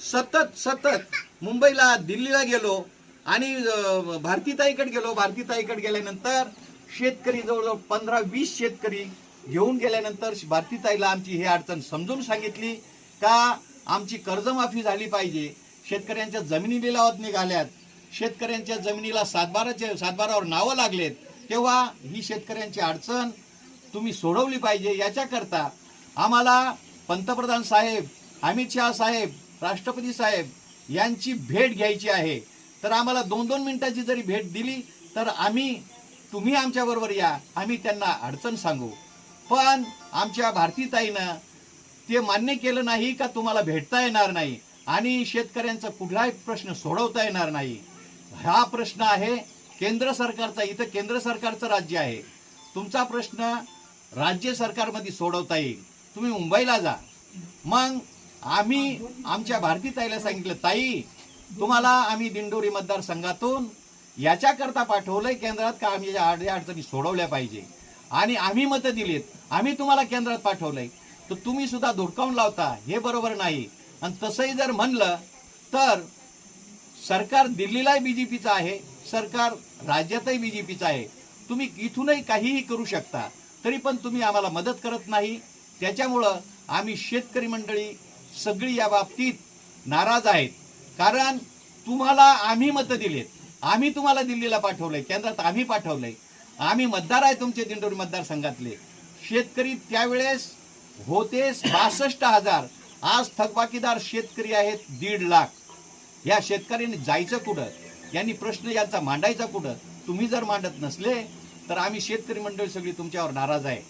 सतत सतत मुंबईला दिल्लीला गेलो आणि भारतीताईकडे गेलो. भारतीताईकडे गेल्यानंतर शेतकरी जवळजवळ पंधरा वीस शेतकरी घेऊन गेल्यानंतर भारतीताईला आमची ही अडचण समजून सांगितली का आमची कर्जमाफी झाली पाहिजे. शेतकऱ्यांच्या जमिनी लिलावात निघाल्यात. शेतकऱ्यांच्या जमिनीला सातबाराचे सातबारावर नावं लागलेत. तेव्हा ही शेतकऱ्यांची अडचण तुम्ही सोडवली पाहिजे. याच्याकरता आम्हाला पंतप्रधान साहेब अमित शहा साहेब राष्ट्रपती साहेब यांची भेट घ्यायची आहे. तर आम्हाला दोन दोन मिनिटाची जरी भेट दिली तर आम्ही तुम्ही आमच्याबरोबर या आम्ही त्यांना अडचण सांगू. पण आमच्या भारतीताईनं ते मान्य केलं नाही का तुम्हाला भेटता येणार नाही? आणि शेतकऱ्यांचा कुठलाही प्रश्न सोडवता येणार नाही. हा प्रश्न आहे केंद्र सरकारचा इथं केंद्र सरकारचं राज्य आहे. तुमचा प्रश्न राज्य सरकारमध्ये सोडवता येईल. तुम्ही मुंबईला जा. मग आम्ही आमच्या भारती ताईला सांगितलं ताई तुम्हाला आम्ही दिंडोरी मतदारसंघातून याच्याकरता पाठवलंय केंद्रात का आम्ही या अड- या अडचणी सोडवल्या पाहिजे? आणि आम्ही मतं दिलीत आम्ही तुम्हाला केंद्रात पाठवलंय. तर तुम्ही सुद्धा धुडकावून लावता हे बरोबर नाही. आणि तसंही जर म्हणलं तर सरकार दिल्लीलाही बी जे पीचं आहे सरकार राज्यातही बी जे पीचं आहे. तुम्ही इथूनही काहीही करू शकता तरी पण तुम्ही आम्हाला मदत करत नाही. त्याच्यामुळं आम्ही शेतकरी मंडळी सगळी या बाबतीत नाराज आहेत. कारण तुम्हाला आम्ही मतं दिलेत. आम्ही तुम्हाला दिल्लीला पाठवलंय. केंद्रात आम्ही पाठवलंय. आम्ही मतदार आहे तुमचे दिंडोरी मतदारसंघातले. शेतकरी त्यावेळेस होते बासष्ट हजार. आज थकबाकीदार शेतकरी आहेत दीड लाख. या शेतकऱ्यांनी जायचं कुठं? यांनी प्रश्न यांचा मांडायचा कुठं? तुम्ही जर मांडत नसले तर आम्ही शेतकरी मंडळी सगळी तुमच्यावर नाराज आहे.